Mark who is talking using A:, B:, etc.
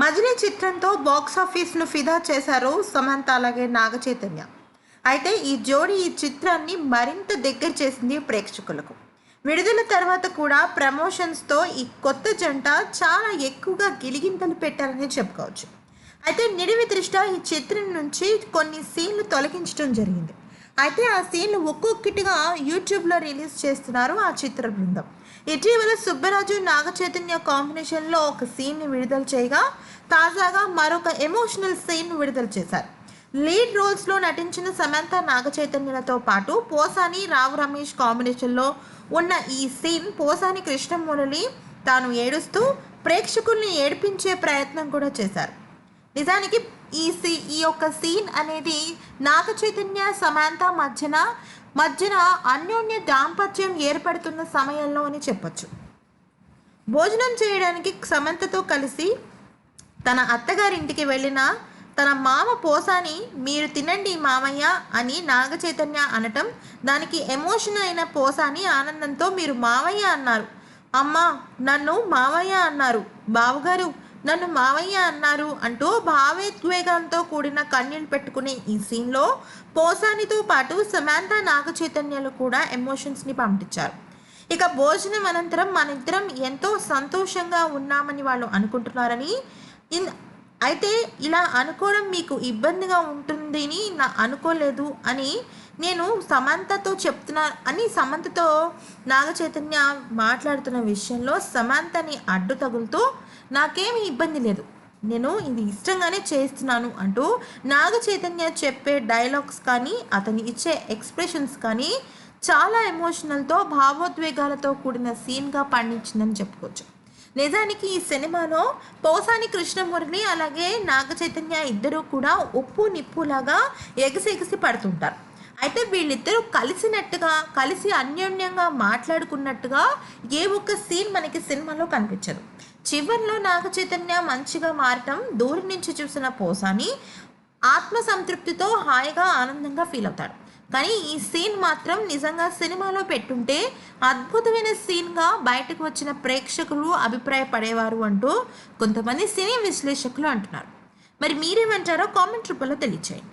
A: మజిలీ చిత్రంతో బాక్సాఫీస్ను ఫిదా చేశారు సమంత అలాగే నాగ చైతన్య. అయితే ఈ జోడీ ఈ చిత్రాన్ని మరింత దగ్గర చేసింది ప్రేక్షకులకు. విడుదల తర్వాత కూడా ప్రమోషన్స్తో ఈ కొత్త జంట చాలా ఎక్కువగా గిలిగింతలు పెట్టారని చెప్పుకోవచ్చు. అయితే నిడివి దృష్ట్యా ఈ చిత్రం నుంచి కొన్ని సీన్లు తొలగించడం జరిగింది. అయితే ఆ సీన్లు ఒక్కొక్కటిగా యూట్యూబ్లో రిలీజ్ చేస్తున్నారు ఆ చిత్ర బృందం ఇటీవల సుబ్బరాజు నాగచైతన్య కాంబినేషన్లో ఒక సీన్ని విడుదల చేయగా తాజాగా మరొక ఎమోషనల్ సీన్ విడుదల చేశారు. లీడ్ రోల్స్లో నటించిన సమంత నాగచైతన్యలతో పాటు పోసాని రావు రమేష్ కాంబినేషన్లో ఉన్న ఈ సీన్ పోసాని కృష్ణమురళి తాను ఏడుస్తూ ప్రేక్షకుల్ని ఏడిపించే ప్రయత్నం కూడా చేశారు. నిజానికి ఈ సీ ఈ యొక్క సీన్ అనేది నాగ చైతన్య సమాంత మధ్యన మధ్యన అన్యోన్య దాంపత్యం ఏర్పడుతున్న సమయంలో అని చెప్పొచ్చు. భోజనం చేయడానికి సమంతతో కలిసి తన అత్తగారింటికి వెళ్ళిన తన మామ పోసాని మీరు తినండి మామయ్య అని నాగ చైతన్య అనటం దానికి ఎమోషన్ అయిన పోసాని ఆనందంతో మీరు మావయ్య అన్నారు. అమ్మా నన్ను మావయ్య అన్నారు బావగారు. నన్ను మావయ్య అన్నారు అంటూ భావోద్వేగంతో కూడిన కన్యను పెట్టుకునే ఈ సీన్లో పోసానితో పాటు సమాంత నాగ చైతన్యాలు కూడా ఎమోషన్స్ని పంపించారు. ఇక భోజనం అనంతరం మన ఇద్దరం ఎంతో సంతోషంగా ఉన్నామని వాళ్ళు అనుకుంటున్నారని ఇన్ అయితే ఇలా అనుకోవడం మీకు ఇబ్బందిగా ఉంటుందని నా అనుకోలేదు అని నేను సమంతతో చెప్తున్నా అని సమంతతో నాగ చైతన్య మాట్లాడుతున్న విషయంలో సమంతని అడ్డు తగులుతూ నాకేమీ ఇబ్బంది లేదు. నేను ఇది ఇష్టంగానే చేస్తున్నాను అంటూ నాగ చైతన్య చెప్పే డైలాగ్స్ కానీ అతని ఇచ్చే ఎక్స్ప్రెషన్స్ కానీ చాలా ఎమోషనల్తో భావోద్వేగాలతో కూడిన సీన్గా పండించిందని చెప్పుకోవచ్చు. నిజానికి ఈ సినిమాలో పోసాని కృష్ణమురళి అలాగే నాగ చైతన్య కూడా ఉప్పు నిప్పులాగా ఎగసి ఎగసి పడుతుంటారు. అయితే వీళ్ళిద్దరూ కలిసినట్టుగా కలిసి అన్యోన్యంగా మాట్లాడుకున్నట్టుగా ఏ ఒక్క సీన్ మనకి సినిమాలో కనిపించదు. చివరిలో నాగ చైతన్య మంచిగా మారటం దూరం నుంచి చూసిన పోసాని ఆత్మ సంతృప్తితో హాయిగా ఆనందంగా ఫీల్ అవుతాడు. కానీ ఈ సీన్ మాత్రం నిజంగా సినిమాలో పెట్టుంటే అద్భుతమైన సీన్గా బయటకు వచ్చిన ప్రేక్షకులు అభిప్రాయపడేవారు అంటూ కొంతమంది సినీ విశ్లేషకులు అంటున్నారు. మరి మీరేమంటారో కామెంట్ రూపంలో తెలియచేయండి.